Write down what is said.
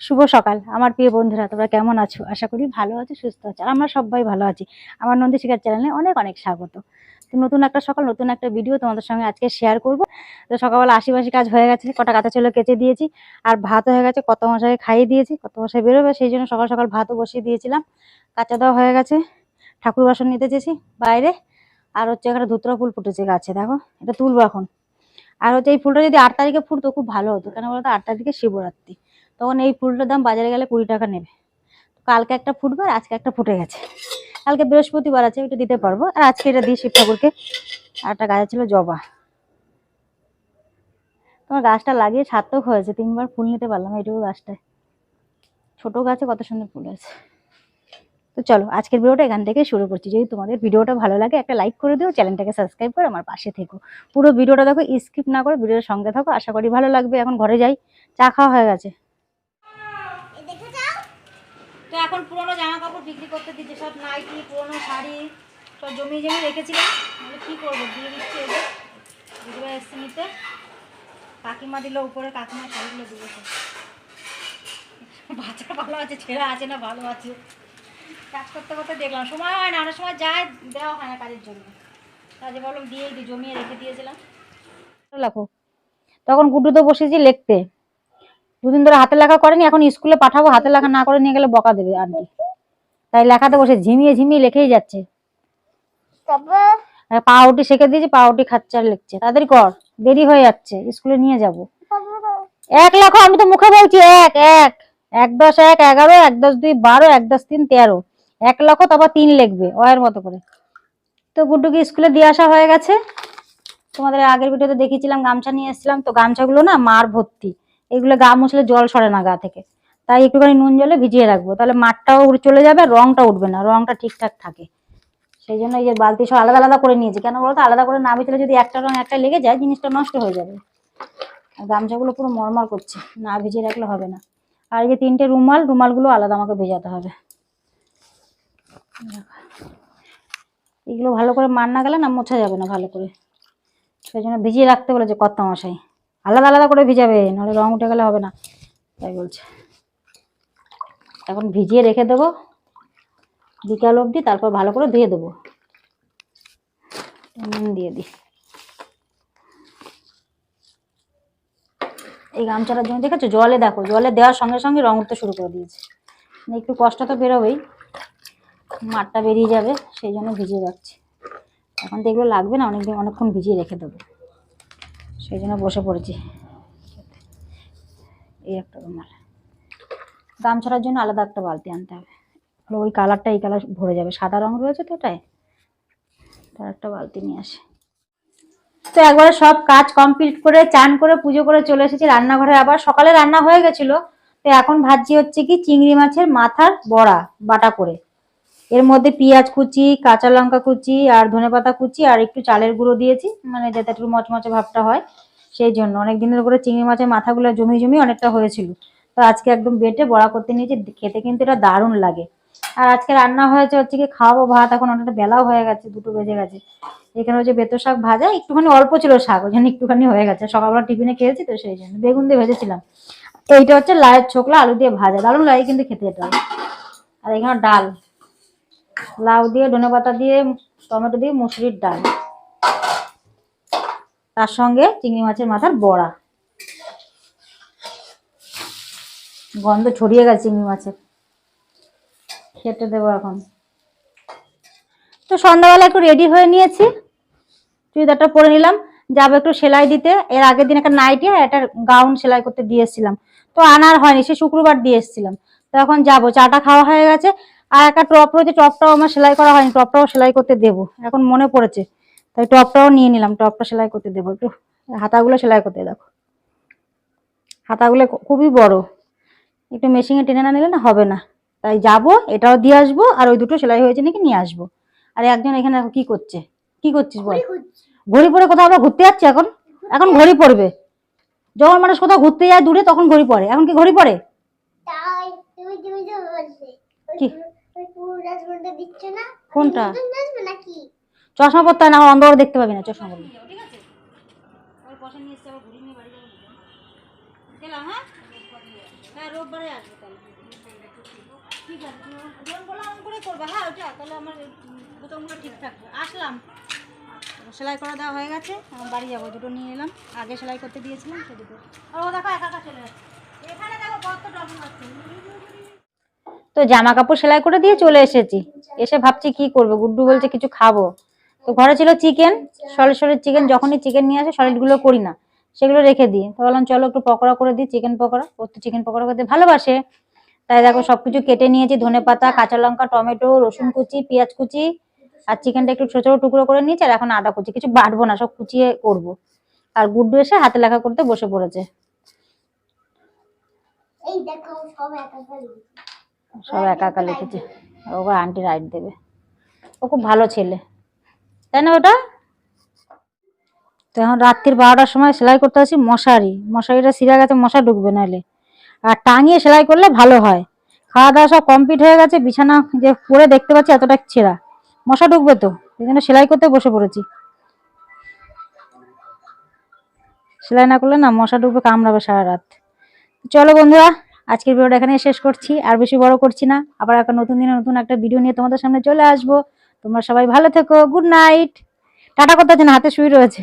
শুভ সকাল। আমার প্রিয় বন্ধুরা, তোমরা কেমন আছো? আশা করি ভালো আছো, সুস্থ আছো আমরা সবাই ভালো আছি। আমার নন্দী শিকার চ্যানেলে অনেক অনেক স্বাগত। তো নতুন একটা সকাল, নতুন একটা ভিডিও তোমাদের সঙ্গে আজকে শেয়ার করব। তো সকালবেলা আশিবাসি কাজ হয়ে গেছে, কটা কাঁচা ছিল কেচে দিয়েছি, আর ভাত হয়ে গেছে, কত মশাই খাইয়ে দিয়েছি, কত মশাই বেরোবে, সেই জন্য সকাল সকাল ভাতও বসিয়ে দিয়েছিলাম। কাঁচা দেওয়া হয়ে গেছে, ঠাকুর বাসন নিতে চেয়েছি বাইরে, আর হচ্ছে একটা ধুতরা ফুল ফুটেছে গাছে, দেখো, এটা তুলবো এখন। আর হচ্ছে এই ফুলটা যদি আট তারিখে ফুটতো, খুব ভালো হতো, কেন বলতো? আট তারিখে শিবরাত্রি। তখন এই ফুলটার দাম বাজারে গেলে কুড়ি টাকা নেবে। কালকে একটা ফুটবে আর আজকে একটা ফুটে গেছে। কালকে বৃহস্পতিবার আছে, ওইটা দিতে পারব। আর আজকে এটা দিই শিব ঠাকুরকে আর একটা গাছ ছিল জবা। তোমার গাছটা লাগিয়ে সার্থক হয়েছে। তিনবার ফুল নিতে পারলাম এইটুকু গাছটায়। ছোট গাছে কত সুন্দর ফুল আছে তো চলো, আজকের ভিডিওটা এখান থেকে শুরু করছি। যদি তোমাদের ভিডিওটা ভালো লাগে, একটা লাইক করে দিও, চ্যানেলটাকে সাবস্ক্রাইব করে আমার পাশে থেকো। পুরো ভিডিওটা দেখো, স্কিপ না করে ভিডিওর সঙ্গে থাকো। আশা করি ভালো লাগবে। এখন ঘরে যাই, চা খাওয়া হয়ে গেছে। তো এখন পুরনো জামা কাপড় বিক্রি করতে দিচ্ছে, সব নাইটি পুরোনো শাড়ি, সব জমিয়ে জমিয়ে রেখেছিলাম। বলে কী করব, দিয়ে দিচ্ছি যে দিদিভাই এসছে নিতে। কাকিমা দিল উপরে, কাকিমা শাড়িগুলো দিয়েছে। বাচ্চা ভালো আছে, ছেঁড়া আছে না, ভালো আছে। কাজ করতে করতে দেখলাম, সময় হয় না, অনেক সময় যায়, দেওয়া হয় না কাজের জন্য। কাজে বললাম দিয়েই দিই, জমিয়ে রেখে দিয়েছিলাম। লেখো তখন গুড্ডু তো বসেছি লিখতে। দুদিন ধরে হাতে লেখা করেনি এখন স্কুলে পাঠাবো হাতে লেখা না করে নিয়ে গেলে বকা দেবে আন্টি। তাই লেখাতে বসে ঝিমিয়ে ঝিমিয়ে লিখেই যাচ্ছে। পাউটি শেখে দিয়েছি পাউটি খাচ্ছে আর লিখছে। তাড়াতাড়ি কর দেরি হয়ে যাচ্ছে স্কুলে নিয়ে যাব। এক লেখো আমি তো মুখে বলছি এক এক এক দশ এক এগারো এক দশ দুই বারো এক দশ তিন তেরো। এক লক্ষ তারপর তিন লিখবে অয়ের মতো করে। তো গুড্ডুকে স্কুলে দিয়ে আসা হয়ে গেছে। তোমাদের আগের ভিডিওতে দেখিয়েছিলাম গামছা নিয়ে এসেছিলাম। তো গামছাগুলো না মার ভর্তি। এগুলো গা মুছলে জল সরে না গা থেকে। তাই একটুখানি নুন জলে ভিজিয়ে রাখব। তাহলে মাঠটাও চলে যাবে, আর রংটা উঠবে না, রংটা ঠিকঠাক থাকে। সেই জন্য এই যে বালতি সব আলাদা আলাদা করে নিয়েছি। কেন বলতো? আলাদা করে না ভিজলে যদি একটা রং একটা লেগে যায়, জিনিসটা নষ্ট হয়ে যাবে। আর গামছাগুলো পুরো মরমর করছে, না ভিজিয়ে রাখলে হবে না। আর এই যে তিনটে রুমাল, রুমালগুলো আলাদা আমাকে ভেজাতে হবে। এগুলো ভালো করে মার না গেলে না মোছা যাবে না ভালো করে। সেই জন্য ভিজিয়ে রাখতে বলেছে কত মশাই। আলাদা আলাদা করে ভিজাবে, নাহলে রং উঠে গেলে হবে না। তাই বলছে। এখন ভিজিয়ে রেখে দেবো। বিকাল অবধি তারপর ভালো করে ধুয়ে দেবো। দিয়ে দিই। এই গামছাটার জন্য দেখেছ? জলে দেখো, জলে দেওয়ার সঙ্গে সঙ্গে রং উঠতে শুরু করে দিয়েছে। মানে একটু কষ্ট তো বেরোবেই। মাঠটা বেরিয়ে যাবে, সেই জন্য ভিজিয়ে রাখছি। এখন তো এগুলো লাগবে না, অনেকদিন অনেকক্ষণ ভিজিয়ে রেখে দেবো। সেই জন্য বসে পড়েছি। এই একটা রুমাল। গামছাটার জন্য আলাদা একটা বালতি আনতে হবে। আর ওই কালারটা, এই কালার ভরে যাবে। সাদা রং রয়েছে তো ওটাই তার একটা বালতি নিয়ে আসে। তো একবারে সব কাজ কমপ্লিট করে, চান করে, পুজো করে চলে এসেছি। রান্নাঘরে আবার সকালে রান্না হয়ে গেছিল। তো এখন ভাজি হচ্ছে কি চিংড়ি মাছের মাথার বড়া, বাটা করে। এর মধ্যে পেঁয়াজ কুচি, কাঁচা লঙ্কা কুচি আর ধনেপাতা কুচি আর একটু চালের গুঁড়ো দিয়েছি মানে যাতে একটু মচমচে ভাবটা হয়, সেই জন্য। অনেক দিনের করে চিংড়ি মাছের মাথাগুলো জমি জমি অনেকটা হয়েছিল। তো আজকে একদম বেটে বড়া করতে নিয়েছি, খেতে কিন্তু এটা দারুণ লাগে। আর আজকে রান্না হয়েছে হচ্ছে কি খাওয়াবো ভাত, এখন অনেকটা বেলাও হয়ে গেছে, দুটো বেজে গেছে। এখানে হচ্ছে বেতো শাক ভাজা, একটুখানি অল্প ছিল শাক, ওই জন্য একটুখানি হয়ে গেছে। সকালবেলা টিফিনে খেয়েছি তো সেই জন্য, বেগুন দিয়ে ভেজেছিলাম। এইটা হচ্ছে লায়ের ছোকলা আলু দিয়ে ভাজা, দারুণ লাগে কিন্তু খেতে এটা। আর এখানে ডাল। লাউ দিয়ে, ধনে পাতা দিয়ে, টমেটো দিয়ে, মুসুরির ডাল। তার সঙ্গে চিংড়ি মাছের মাথার বড়া। গন্ধ ছড়িয়ে গেছে চিংড়ি মাছের। খেতে দেবো এখন। তো সন্ধ্যাবেলা একটু রেডি হয়ে নিয়েছি। চুড়িদারটা পরে নিলাম। যাব একটু সেলাই দিতে। এর আগের দিন একটা নাইটি আর একটা গাউন সেলাই করতে দিয়ে এসেছিলাম তো আনার হয়নি, সে শুক্রবার দিয়ে এসেছিলাম। তো এখন যাব। চাটা খাওয়া হয়ে গেছে। আর একটা টপ রয়েছে টপটাও আমার সেলাই করা হয়নি টপটাও সেলাই করতে দেবো। এখন মনে পড়েছে তাই টপটাও নিয়ে নিলাম টপটা সেলাই করতে দেবো। একটু হাতাগুলো সেলাই করতে দেখো। হাতাগুলো খুবই বড়। একটু মেশিনে টেনে না নিলে না হবে না। তাই যাব এটাও দিয়ে আসব আর ওই দুটো সেলাই হয়েছে নাকি নিয়ে আসব। আর একজন এখানে দেখো কি করছে? কি করছিস বল? ঘড়ি পরে কোথাও আমরা ঘুরতে যাচ্ছি এখন? এখন ঘড়ি পড়বে যখন মানুষ কোথাও ঘুরতে যায় দূরে তখন ঘড়ি পড়ে এখন কি ঘড়ি পড়ে কি? দিচ্ছে না? কোনটা? নাকি? চশমা পরতে হয় না আমার অন্ধকারে দেখতে পাবি না চশমা পরলে। ঠিক আছে ওই পয়সা নিয়ে এসে আবার ঘুরিয়ে নিয়ে বাড়ি যাব। গেলাম হ্যাঁ? হ্যাঁ রোববারে আসবে তাহলে। ঠিক আছে বললাম করে করবে। হ্যাঁ ওটা তাহলে আমার উম, বোতামগুলো ঠিক থাকবে। আসলাম। সেলাই করা দেওয়া হয়ে গেছে আমার বাড়ি যাব দুটো নিয়ে এলাম। আগে সেলাই করতে দিয়েছিলাম সে দুটো আর ও দেখো একা একা চলে যাচ্ছে। এখানে দেখো কত ডবল আছে। তো জামা কাপড় সেলাই করে দিয়ে চলে এসেছি। এসে ভাবছি কি করব? গুড্ডু বলছে কিছু খাব। তো ঘরে ছিল চিকেন সলিড সলিড চিকেন, যখনই চিকেন নিয়ে আসে সলিডগুলো করি না। সেগুলো রেখে দিই। তো বললাম চলো একটু পকোড়া করে দিই, চিকেন পকোড়া ও তো চিকেন পকোড়া করতে ভালোবাসে। তাই দেখো সবকিছু কেটে নিয়েছি, ধনে পাতা, কাঁচা লঙ্কা, টমেটো, রসুন কুচি, পেঁয়াজ কুচি, আর চিকেনটা একটু ছোট ছোট টুকরো করে নিয়েছি, আর এখন আদা কুচি। কিছু বাটবো না, সব কুচিয়ে করব। আর গুড্ডু এসে হাতে লেখা করতে বসে পড়েছে। এই দেখো সব সব একা একা লিখেছে। ওকে আন্টি রাইট দেবে। ও খুব ভালো ছেলে। তাই না ওটা তো এখন রাত্রির বারোটার সময় সেলাই করতে আসি মশারি। মশারিটা সিরা গেছে মশা ঢুকবে নাহলে। আর টাঙিয়ে সেলাই করলে ভালো হয়। খাওয়া দাওয়া সব কমপ্লিট হয়ে গেছে, বিছানা যে পরে দেখতে পাচ্ছি এতটা ছেঁড়া। মশা ঢুকবে তো এই জন্য সেলাই করতে বসে পড়েছি। সেলাই না করলে না মশা ঢুকবে, কামড়াবে সারা রাত। চলো বন্ধুরা আজকের ভিডিওটা এখানে শেষ করছি। আর বেশি বড় করছি না, আবার একটা নতুন দিনে নতুন একটা ভিডিও নিয়ে তোমাদের সামনে চলে আসব। তোমরা সবাই ভালো থেকো গুড নাইট টাটা করতে হাতে শুয়ে রয়েছে।